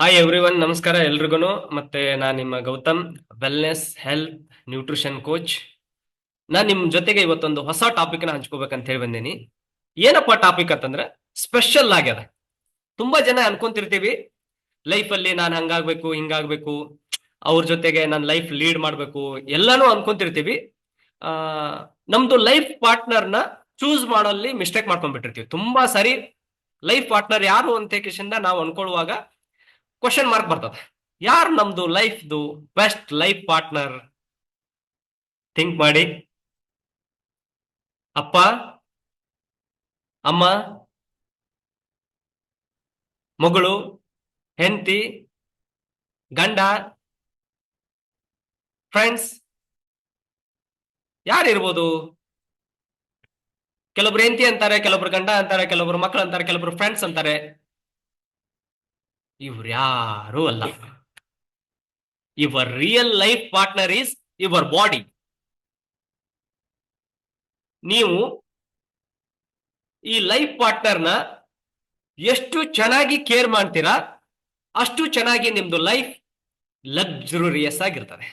Hi every one ನಮಸ್ಕಾರ ಎಲ್ರಿಗೂ ಮತ್ತೆ ನಾನು ನಿಮ್ಮ Gautam wellness health nutrition coach ನಾನು ನಿಮ್ಮ ಜೊತೆಗೆ ಇವತ್ತೊಂದು ಹೊಸ ಟಾಪಿಕ್ನ ಹಂಚ್ಕೋಬೇಕಂತ ಹೇಳಿ ಬಂದೀನಿ. ಏನಪ್ಪ ಟಾಪಿಕ್ ಅಂತಂದ್ರೆ ಸ್ಪೆಷಲ್ ಆಗ್ಯದ. ತುಂಬಾ ಜನ ಅನ್ಕೊಂತಿರ್ತೀವಿ ಲೈಫಲ್ಲಿ ನಾನು ಹಂಗಾಗ್ಬೇಕು, ಹಿಂಗಾಗ್ಬೇಕು, ಅವ್ರ ಜೊತೆಗೆ ನನ್ನ ಲೈಫ್ ಲೀಡ್ ಮಾಡಬೇಕು, ಎಲ್ಲಾನು ಅನ್ಕೊಂತಿರ್ತೀವಿ. ಆ, ನಮ್ದು ಲೈಫ್ ಪಾರ್ಟ್ನರ್ನ ಚೂಸ್ ಮಾಡಲ್ಲಿ ಮಿಸ್ಟೇಕ್ ಮಾಡ್ಕೊಂಡ್ಬಿಟ್ಟಿರ್ತೀವಿ. ತುಂಬಾ ಸರಿ ಲೈಫ್ ಪಾರ್ಟ್ನರ್ ಯಾರು ಅಂತ ನಾವು ಅನ್ಕೊಳ್ಳುವಾಗ ಕ್ವಶನ್ ಮಾರ್ಕ್ ಬರ್ತದೆ. ಯಾರು ನಮ್ದು ಲೈಫ್ದು ಬೆಸ್ಟ್ ಲೈಫ್ ಪಾರ್ಟ್ನರ್ ಥಿಂಕ್ ಮಾಡಿ. ಅಪ್ಪ, ಅಮ್ಮ, ಮಗಳು, ಹೆಂಡತಿ, ಗಂಡ ಫ್ರೆಂಡ್ಸ್ ಯಾರಿರ್ಬೋದು ಕೆಲವೊಬ್ರು ಹೆಂಡತಿ ಅಂತಾರೆ, ಕೆಲವೊಬ್ರು ಗಂಡ ಅಂತಾರೆ, ಕೆಲವೊಬ್ರು ಮಕ್ಕಳು ಅಂತಾರೆ, ಕೆಲವೊಬ್ರು ಫ್ರೆಂಡ್ಸ್ ಅಂತಾರೆ. ಇವ್ರು ಯಾರು ಅಲ್ಲ. ಇವರ್ ರಿಯಲ್ ಲೈಫ್ ಪಾರ್ಟ್ನರ್ ಈಸ್ ಇವರ್ ಬಾಡಿ ನೀವು ಈ ಲೈಫ್ ಪಾರ್ಟ್ನರ್ನ ಎಷ್ಟು ಚೆನ್ನಾಗಿ ಕೇರ್ ಮಾಡ್ತೀರಾ, ಅಷ್ಟು ಚೆನ್ನಾಗಿ ನಿಮ್ದು ಲೈಫ್ ಲಕ್ಸುರಿಯಸ್ ಆಗಿರ್ತದೆ.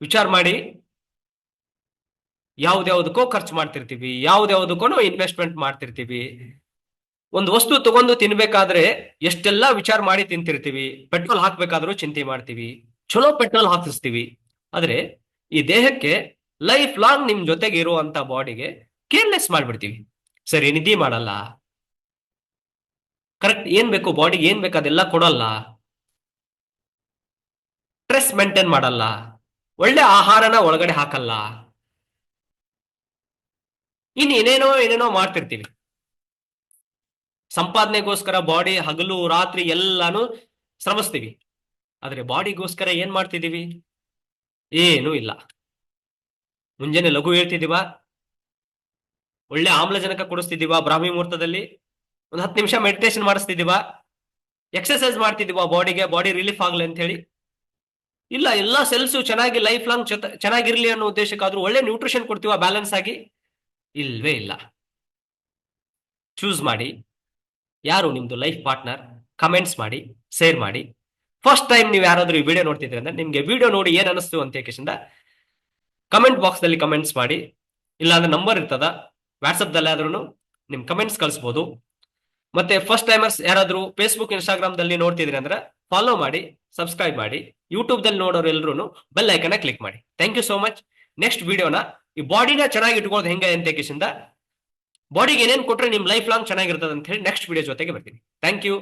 ವಿಚಾರ ಮಾಡಿ, ಯಾವ್ದ್ಯಾವ್ದಕ್ಕೋ ಖರ್ಚು ಮಾಡ್ತಿರ್ತೀವಿ ಯಾವ್ದ್ಯಾವ್ದಕ್ಕೂ ಇನ್ವೆಸ್ಟ್ಮೆಂಟ್ ಮಾಡ್ತಿರ್ತೀವಿ ಒಂದು ವಸ್ತು ತಗೊಂಡು ತಿನ್ಬೇಕಾದ್ರೆ ಎಷ್ಟೆಲ್ಲ ವಿಚಾರ ಮಾಡಿ ತಿಂತಿರ್ತೀವಿ, ಪೆಟ್ರೋಲ್ ಹಾಕ್ಬೇಕಾದ್ರೂ ಚಿಂತೆ ಮಾಡ್ತೀವಿ ಚಲೋ ಪೆಟ್ರೋಲ್ ಹಾಕಿಸ್ತೀವಿ. ಆದ್ರೆ ಈ ದೇಹಕ್ಕೆ ಲೈಫ್ ಲಾಂಗ್ ನಿಮ್ ಜೊತೆಗೆ ಇರುವಂತ ಬಾಡಿಗೆ ಕೇರ್ಲೆಸ್ ಮಾಡ್ಬಿಡ್ತೀವಿ. ಸರಿ ನಿಧಿ ಮಾಡಲ್ಲ. ಕರೆಕ್ಟ್ ಏನ್ ಬೇಕು ಬಾಡಿಗೆ ಏನ್ ಬೇಕು ಅದೆಲ್ಲ ಕೊಡಲ್ಲ. ಸ್ಟ್ರೆಸ್ ಮೇಂಟೈನ್ ಮಾಡಲ್ಲ. ಒಳ್ಳೆ ಆಹಾರನ ಒಳಗಡೆ ಹಾಕಲ್ಲ. ಇನ್ನೇನೇನೋ ಏನೇನೋ ಏನೇನೋ ಮಾಡ್ತಿರ್ತೀವಿ. ಸಂಪಾದನೆಗೋಸ್ಕರ ಬಾಡಿ ಹಗಲು ರಾತ್ರಿ ಎಲ್ಲಾನು ಶ್ರಮಿಸ್ತೀವಿ. ಆದ್ರೆ ಬಾಡಿಗೋಸ್ಕರ ಏನ್ ಮಾಡ್ತಿದೀವಿ ಏನೂ ಇಲ್ಲ. ಮುಂಜಾನೆ ಲಘು ಹೇಳ್ತಿದೀವ ಒಳ್ಳೆ ಆಮ್ಲಜನಕ ಕೊಡಿಸ್ತಿದೀವ ಬ್ರಾಹ್ಮಿ ಮುಹೂರ್ತದಲ್ಲಿ? ಒಂದು ಹತ್ತು ನಿಮಿಷ ಮೆಡಿಟೇಷನ್ ಮಾಡಿಸ್ತಿದೀವ ಎಕ್ಸರ್ಸೈಸ್ ಮಾಡ್ತಿದೀವ ಬಾಡಿಗೆ? ಬಾಡಿ ರಿಲೀಫ್ ಆಗ್ಲಿ ಅಂತ ಹೇಳಿ ಇಲ್ಲ, ಎಲ್ಲಾ ಸೆಲ್ಸು ಚೆನ್ನಾಗಿ ಲೈಫ್ ಲಾಂಗ್ ಚೆನ್ನಾಗಿರ್ಲಿ ಅನ್ನೋ ಉದ್ದೇಶಕ್ಕಾದ್ರೂ ಒಳ್ಳೆ ನ್ಯೂಟ್ರಿಷನ್ ಕೊಡ್ತೀವ ಬ್ಯಾಲೆನ್ಸ್ ಆಗಿ? ಇಲ್ವೇ ಇಲ್ಲ. ಚೂಸ್ ಮಾಡಿ. ಯಾರು ನಿಮ್ದು ಲೈಫ್ ಪಾರ್ಟ್ನರ್ ಕಮೆಂಟ್ಸ್ ಮಾಡಿ ಶೇರ್ ಮಾಡಿ. ಫಸ್ಟ್ ಟೈಮ್ ನೀವು ಯಾರಾದ್ರೂ ಈ ವಿಡಿಯೋ ನೋಡ್ತಿದ್ರೆ ಅಂದ್ರೆ ನಿಮ್ಗೆ ವಿಡಿಯೋ ನೋಡಿ ಏನ್ ಅನಿಸ್ತು ಅಂತ ಕೇಶಿಂದ ಕಮೆಂಟ್ ಬಾಕ್ಸ್ನಲ್ಲಿ ಕಮೆಂಟ್ಸ್ ಮಾಡಿ. ಇಲ್ಲ ಅಂದ್ರೆ ನಂಬರ್ ಇರ್ತದ ವಾಟ್ಸಪ್ದಲ್ಲಿ ಆದ್ರೂ ನಿಮ್ ಕಮೆಂಟ್ಸ್ ಕಳಿಸ್ಬೋದು. ಮತ್ತೆ ಫಸ್ಟ್ ಟೈಮರ್ಸ್ ಯಾರಾದ್ರೂ ಫೇಸ್ಬುಕ್ ಇನ್ಸ್ಟಾಗ್ರಾಮ್ ದಲ್ಲಿ ನೋಡ್ತಿದ್ರಿ ಅಂದ್ರೆ ಫಾಲೋ ಮಾಡಿ ಸಬ್ಸ್ಕ್ರೈಬ್ ಮಾಡಿ. ಯೂಟ್ಯೂಬ್ ದಲ್ಲಿ ನೋಡೋರು ಎಲ್ಲರೂ ಬೆಲ್ ಐಕನ್ ಕ್ಲಿಕ್ ಮಾಡಿ. Thank you so much next ವಿಡಿಯೋನ ಈ ಬಾಡಿನ ಚೆನ್ನಾಗಿ ಇಟ್ಕೊಳ್ಳೋದು ಹೆಂಗೆ ಅಂತ ಕೇಶಿಂದ ಬಾಡಿಗೆ ಏನೇನು ಕೊಟ್ಟರೆ ನಿಮ್ಮ ಲೈಫ್ ಲಾಂಗ್ ಚೆನ್ನಾಗಿರ್ತದೆ ಅಂತ ಹೇಳಿ ನೆಕ್ಸ್ಟ್ ವಿಡಿಯೋ ಜೊತೆಗೆ ಬರ್ತೀನಿ. Thank you